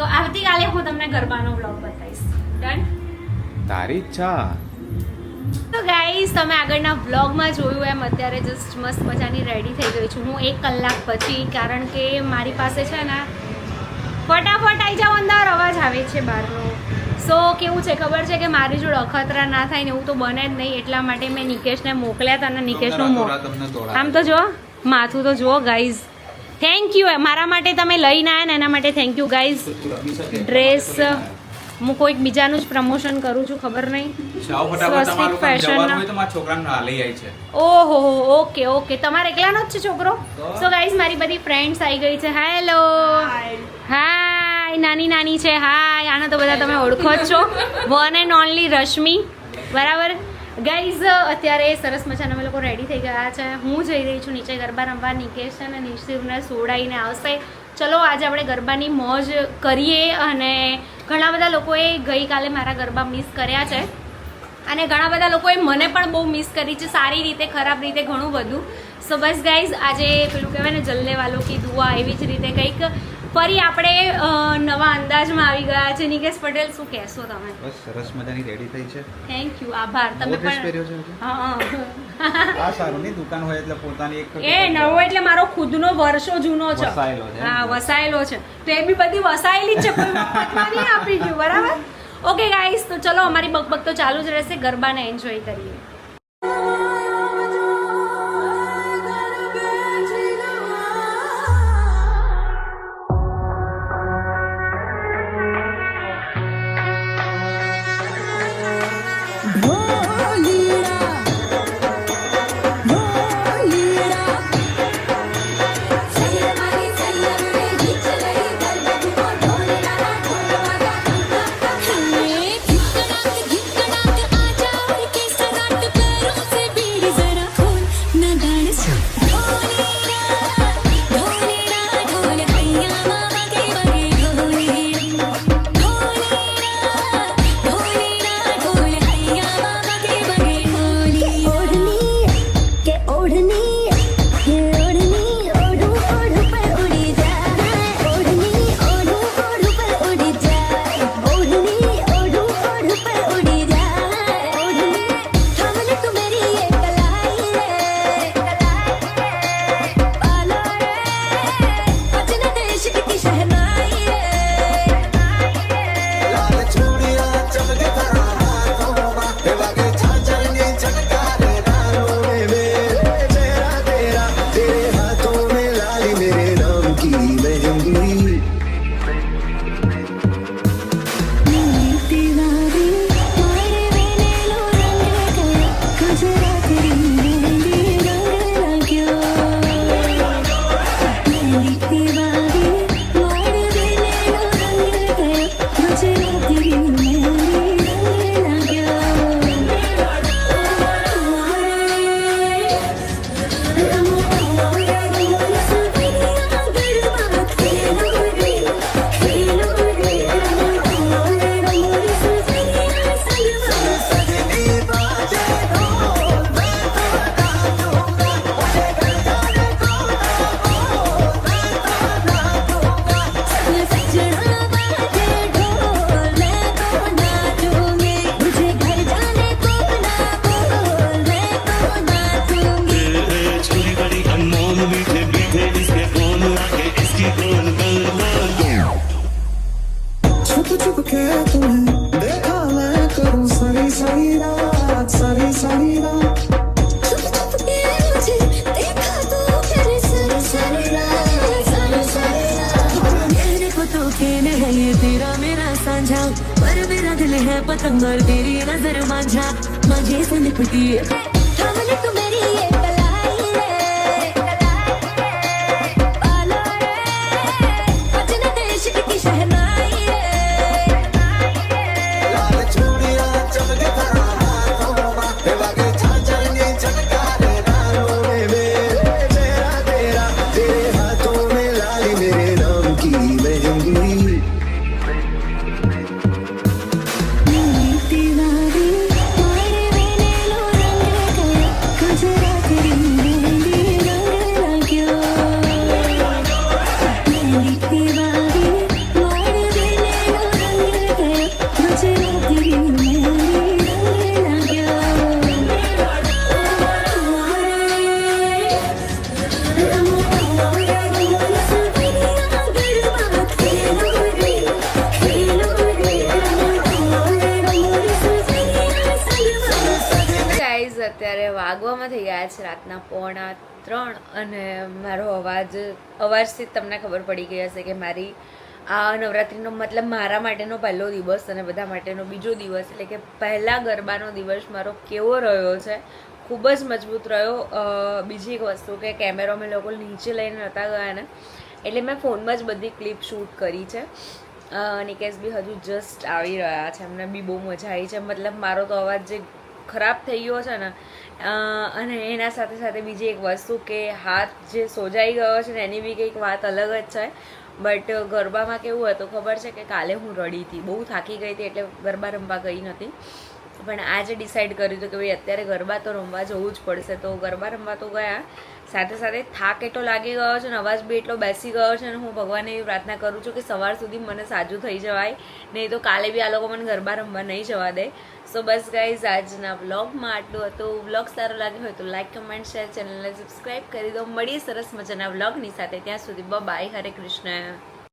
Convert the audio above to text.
તો આવતીકાલે હું તમને ગરબાનો બ્લોગ બતાવીશ. ડન તારી ઈચ્છા. તો ગાઈસ તમે આગળના વ્લોગમાં જોયું એમ અત્યારે જસ્ટ મસ્ત મજાની રેડી થઈ ગઈ છું. હું એક કલાક પછી કારણ કે મારી પાસે છે ને ફટાફટ આવી જાવ અંદર અવાજ આવે છે બહારનો. સો કેવું છે ખબર છે કે મારી જોડે અખતરા ના થાય ને એવું તો બને જ નહીં એટલા માટે મેં નિકેશને મોકલ્યા હતા અને નિકેશનું આમ તો જો માથું તો જુઓ ગાઈઝ થેન્ક યુ મારા માટે તમે લઈને આવ્યા ને એના માટે થેન્ક યુ ગાઈઝ ડ્રેસ હું કોઈક બીજાનું જ પ્રમોશન કરું છું ખબર નહીં. સ્વસ્તિક તમારું કામ fashion જવાનું ના. હોય તો મારા છોકરાને ના લઈ આવી છે. ઓહો ઓકે ઓકે. તમારે એકલાનો જ છે છોકરો? સો ગાઈઝ મારી બધી ફ્રેન્ડ્સ આવી ગઈ છે. હેલો હાય નાની નાની છે. હાય આને તો બધા તમે ઓળખો જ છો. વન એન્ડ ઓનલી રશ્મિ બરાબર? ગાઈઝ અત્યારે સરસ મજાના અમે લોકો રેડી થઈ ગયા છે. હું જઈ રહી છું નીચે ગરબા રમવા. નિકેશ અને નિશિવને સોડાઈને આવશે. ચલો, આજે આપણે ગરબાની મોજ કરીએ અને ઘણા બધા લોકોએ ગઈકાલે મારા ગરબા મિસ કર્યા છે. અને ઘણા બધા લોકોએ મને પણ બહુ મિસ કરી છે. સારી રીતે, ખરાબ રીતે, ઘણું બધું. સો બસ ગાઈઝ આજે પેલું કહેવાય ને જલ્લે વાલો કી દુઆ એવી જ રીતે કંઈક ફરી આપણે નવા અંદાજમાં આવી ગયા છે. નિકેશ પટેલ શું કહેશો તમે? બસ સરસ મજાની રેડી થઈ છે. થેન્ક યુ આભાર. તમે પણ હા આ સારું નહીં દુકાન હોય એટલે પોતાની એક એ નવો એટલે મારો ખુદનો વર્ષો જૂનો છે. વસાયેલો છે. હા વસાયેલો છે. તો એ બી બધી વસાયેલી જ છે કોઈ નહીં આપી ગયું બરાબર? ઓકે ગાઈસ તો ચલો અમારી બકબક તો ચાલુ જ રહેશે. ગરબાને એન્જોય કરીએ. है ये तेरा मेरा साझा पर मेरा दिल है पतंग और तेरी नजर मांझा मांझे से लिपटी है थामले तू मेरी ये અત્યારે વાગવામાં થઈ ગયા છે રાતના પોણા ત્રણ અને મારો અવાજ, અવાજથી તમને ખબર પડી ગઈ હશે કે મારી આ નવરાત્રિનો મતલબ મારા માટેનો પહેલો દિવસ અને બધા માટેનો બીજો દિવસ. એટલે કે પહેલા ગરબાનો દિવસ મારો કેવો રહ્યો છે, ખૂબ જ મજબૂત રહ્યો. બીજી એક વસ્તુ કે કેમેરો મેં લોકો નીચે લઈને નહોતા ગયા ને, એટલે મેં ફોનમાં જ બધી ક્લિપ શૂટ કરી છે. નિકેશ બી હજુ જસ્ટ આવી રહ્યા છે. એમને બી બહુ મજા આવી છે. મતલબ મારો તો અવાજ જે ખરાબ થઈ ગયો છે ને અને એના સાથે સાથે બીજી એક વસ્તુ કે હાથ જે સોજાઈ ગયો છે ને, એની બી કંઈક વાત અલગ જ છે. બટ ગરબામાં કેવું હતું ખબર છે કે કાલે હું રડી હતી. બહુ થાકી ગઈ હતી એટલે ગરબા રમવા ગઈ નથી પણ આજે ડિસાઈડ કર્યું હતું કે ભાઈ અત્યારે ગરબા તો રમવા જવું જ પડશે. તો ગરબા રમવા તો ગયા. સાથે સાથે થાક એટલો લાગી ગયો છે ને, અવાજ બી એટલો બેસી ગયો છે અને હું ભગવાનને એવી પ્રાર્થના કરું છું કે સવાર સુધી મને સાજું થઈ જવાય. નહીં તો કાલે બી આ લોકો મને ગરબા રમવા નહીં જવા દે. સો બસ ગાઈઝ આજના વ્લોગમાં આટલું હતું. વ્લોગ સારો લાગ્યો હોય તો લાઈક કમેન્ટ શેર ચેનલને સબસ્ક્રાઈબ કરી દો. મળીએ સરસ મજાના વ્લોગની સાથે. ત્યાં સુધી બાય હરે કૃષ્ણ